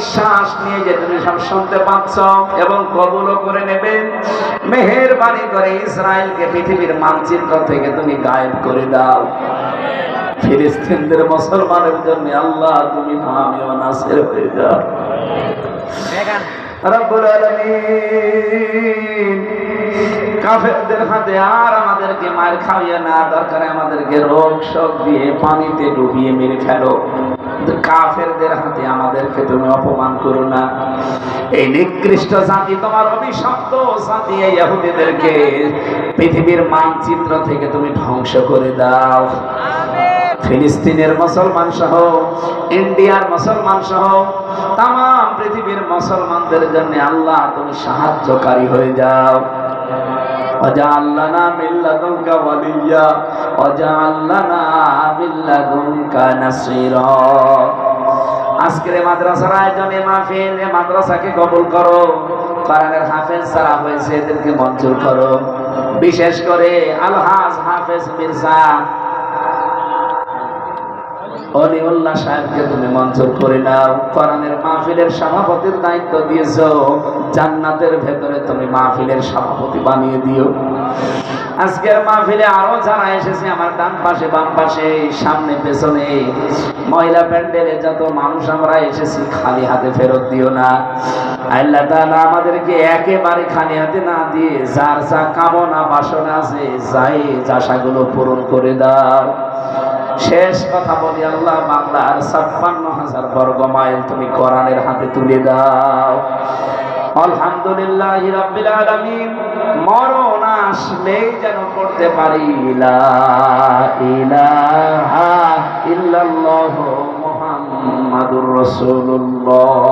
নিঃশ্বাস নিয়ে যে তুমি সব শুনতে পাচ্ছ এবং কবুলও করে নেবে। মেহেরবানি করে ইসরায়েলকে পৃথিবীর মানচিত্র থেকে তুমি গায়েব করে দাও। ফিলিস্তিনদের মুসলমানের জন্য আল্লাহ তুমি আমি নাসের হয়ে যাও। রব্বুল আলামিন কাফেরদের হাতে আর আমাদেরকে মার খাওয়িয়ে না দরকারে আমাদেরকে রোগ শোক দিয়ে পানিতে ডুবিয়ে মেরে ফেলো। কাফেরদের হাতে আমাদেরকে তুমি অপমান করো না। এই নিকৃষ্ট জাতি তোমার অভিশপ্ত জাতি এই ইহুদিদেরকে পৃথিবীর মানচিত্র থেকে তুমি ধ্বংস করে দাও। ফিলিস্তিনের মুসলমান সহ ইন্ডিয়ার মুসলমান সহ তাম পৃথিবীর মুসলমানদের জন্য আল্লাহ তুমি সাহায্যকারী হয়ে যাও। অজাল্লানা মিল্লাদুনকা ওয়ালিয়া من لدنك نصيرا আজকের মাদ্রাসার আয়োজনে মাহফিল মাদ্রাসাকে কবুল করো। কোরআনের হাফেজ সারা হয়েছে, এদেরকে মঞ্জুর করো। বিশেষ করে আলহাজ হাফেজ মির্জা অলিউল্লাহ সাহেবকে তুমি মঞ্জুর করে নাও। কোরআনের মাহফিলের সভাপতির দায়িত্ব দিয়েছ। জান্নাতের ভেতরে তুমি মাহফিলের সভাপতি বানিয়ে দিও। আজকের মাহফিলে আরও যারা এসেছে, আমার ডান পাশে, বাম পাশে, সামনে, পেছনে, মহিলা প্যান্ডেলে যত মানুষ আমরা এসেছি, খালি হাতে ফেরত দিও না। আল্লাহ তাআলা আমাদেরকে একেবারে খালি হাতে না দিয়ে যার যা কামনা বাসনা আছে, যাই আশাগুলো পূরণ করে দাও। শেষ কথা বলি, আল্লাহ বাংলার ছাপ্পান্ন হাজার বর্গ মাইল তুমি কোরআনের হাতে তুলে দাও। আলহামদুলিল্লাহ রাব্বিল আলামিন, মরণ আসলেই যেন করতে পারি। লা ইলাহা ইল্লাল্লাহ মুহাম্মাদুর রাসূলুল্লাহ।